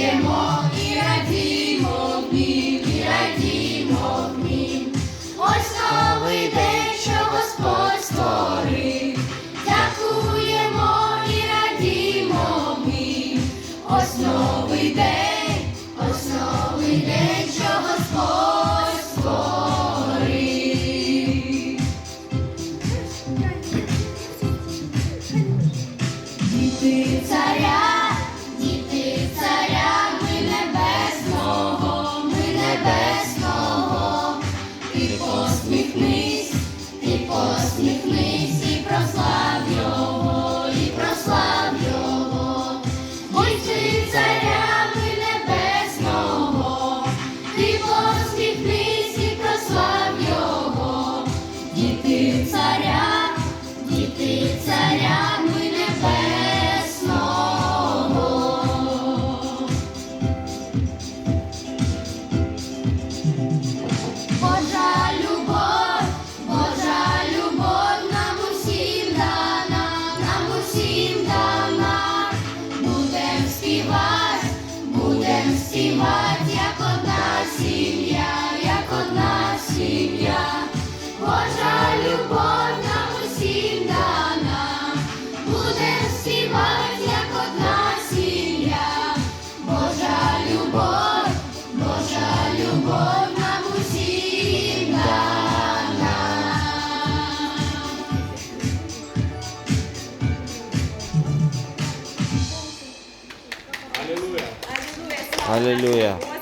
П'ємо і радімо в і радімо в. Ось новий день, що Господь створив. Дякуємо і радімо в. Ось новий день. Посміхнись, ти посміхнись і прослав його, і прослав його, будь ти царями небесного, ти посміхнись і прослав його, діти царя, діти царя. 할렐루야. 할렐루야.